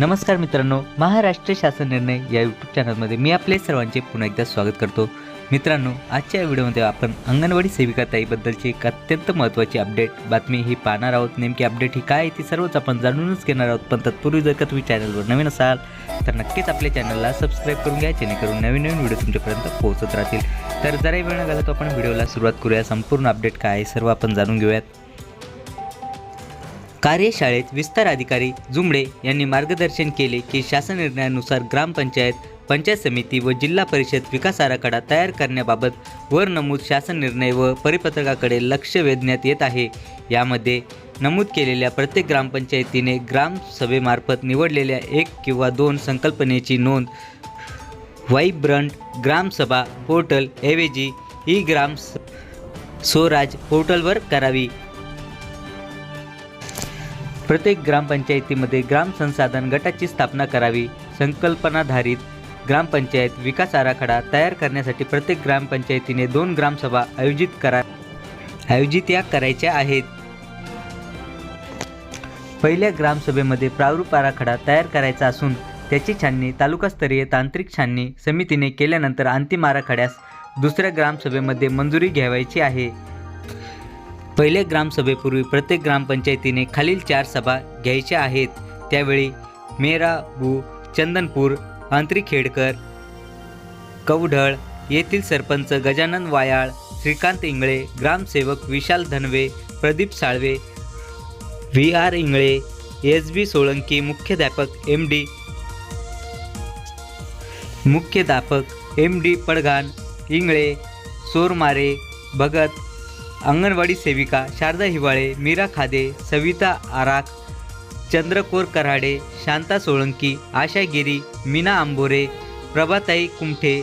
नमस्कार मित्रांनो महाराष्ट्र शासन निर्णय या यूट्यूब चॅनलमध्ये मी आपले सर्वांचे पुन्हा एकदा स्वागत करतो. मित्रांनो आजच्या व्हिडिओमध्ये आपण अंगणवाडी सेविका ताईबद्दलची एक अत्यंत महत्त्वाची अपडेट बातमी ही पाहणार आहोत. नेमकी अपडेट ही काय आहे ती सर्वच आपण जाणूनच घेणार आहोत. पण तत्पूर्वी जर का तुम्ही चॅनलवर नवीन असाल तर नक्कीच आपल्या चॅनलला सबस्क्राईब करून घ्या जेणेकरून नवीन नवीन व्हिडिओ तुमच्यापर्यंत पोहोचत राहतील. तर जराही वेळ न घालतो आपण व्हिडिओला सुरुवात करूया. संपूर्ण अपडेट काय आहे सर्व आपण जाणून घेऊयात. कार्यशाळेत विस्तार अधिकारी जुमडे यांनी मार्गदर्शन केले की शासन निर्णयानुसार ग्रामपंचायत पंचायत समिती व जिल्हा परिषद विकास आराखडा तयार करण्याबाबत वर नमूद शासन निर्णय व परिपत्रकाकडे लक्ष वेधण्यात येत आहे. यामध्ये नमूद केलेल्या प्रत्येक ग्रामपंचायतीने ग्रामसभेमार्फत निवडलेल्या एक किंवा दोन संकल्पनेची नोंद वाईब्रंट ग्रामसभा पोर्टल ऐवजी ई ग्राम स्वराज पोर्टलवर करावी. प्रत्येक ग्रामपंचायतीमध्ये ग्राम संसाधन गटाची स्थापना करावी. संकल्पनाधारित ग्रामपंचायत विकास आराखडा तयार करण्यासाठी प्रत्येक ग्रामपंचायतीने दोन ग्रामसभा आयोजित करा आयोजित या करायच्या आहेत. पहिल्या ग्रामसभेमध्ये प्रारूप आराखडा तयार करायचा असून त्याची छाननी तालुकास्तरीय तांत्रिक छाननी समितीने केल्यानंतर अंतिम आराखड्यास दुसऱ्या ग्रामसभेमध्ये मंजुरी घ्यावायची आहे. पहिल्या ग्रामसभेपूर्वी प्रत्येक ग्रामपंचायतीने खालील चार सभा घ्यायच्या आहेत. त्यावेळी मेराबू चंदनपूर आंतरिखेडकर कवढळ येथील सरपंच गजानन वायाळ श्रीकांत इंगळे ग्रामसेवक Vishal Dhanve Pradeep Salve V R Ingle S B Solanki मुख्याध्यापक एम डी मुख्याध्यापक एम डी पडघान इंगळे सोरमारे भगत अंगणवाडी सेविका शारदा हिवाळे मीरा खादे सविता आराख चंद्रकोर कराडे शांता सोळंकी आशा गिरी मीना आंबोरे प्रभाताई कुमठे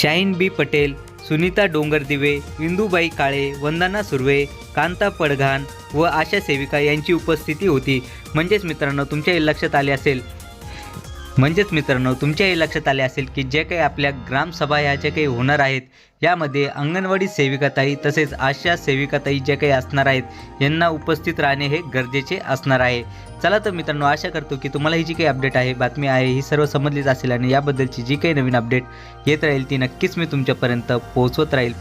शाईन बी पटेल सुनीता डोंगरदिवे इंदुबाई काळे वंदना सुर्वे कांता पडघान व आशा सेविका यांची उपस्थिती होती. म्हणजेच मित्रांनो तुमच्याही लक्षात आले असेल म्हणजेच मित्रांनो तुमच्याही लक्षात आले असेल की जे काही आपल्या ग्रामसभा ह्या ज्या काही होणार आहेत यामध्ये अंगणवाडी सेविकाताई तसेच आशा सेविकाताई ज्या काही असणार आहेत यांना उपस्थित राहणे हे गरजेचे असणार आहे. चला तर मित्रांनो आशा करतो की तुम्हाला ही जी काही अपडेट आहे बातमी आहे ही सर्व समजलीच असेल आणि याबद्दलची जी काही नवीन अपडेट येत राहील ती नक्कीच मी तुमच्यापर्यंत पोहोचवत राहील.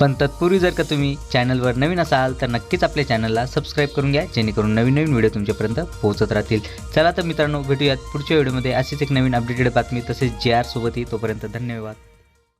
पण तत्पूर्वी जर का तुम्ही चॅनलवर नवीन असाल तर नक्कीच आपल्या चॅनलला सबस्क्राईब करून घ्या जेणेकरून नवीन नवीन व्हिडिओ तुमच्यापर्यंत पोहोचत राहतील. चला तर मित्रांनो भेटूयात पुढच्या व्हिडिओमध्ये अशीच एक नवीन अपडेटेड बातमी तसेच जे आर सोबतही. तोपर्यंत धन्यवाद.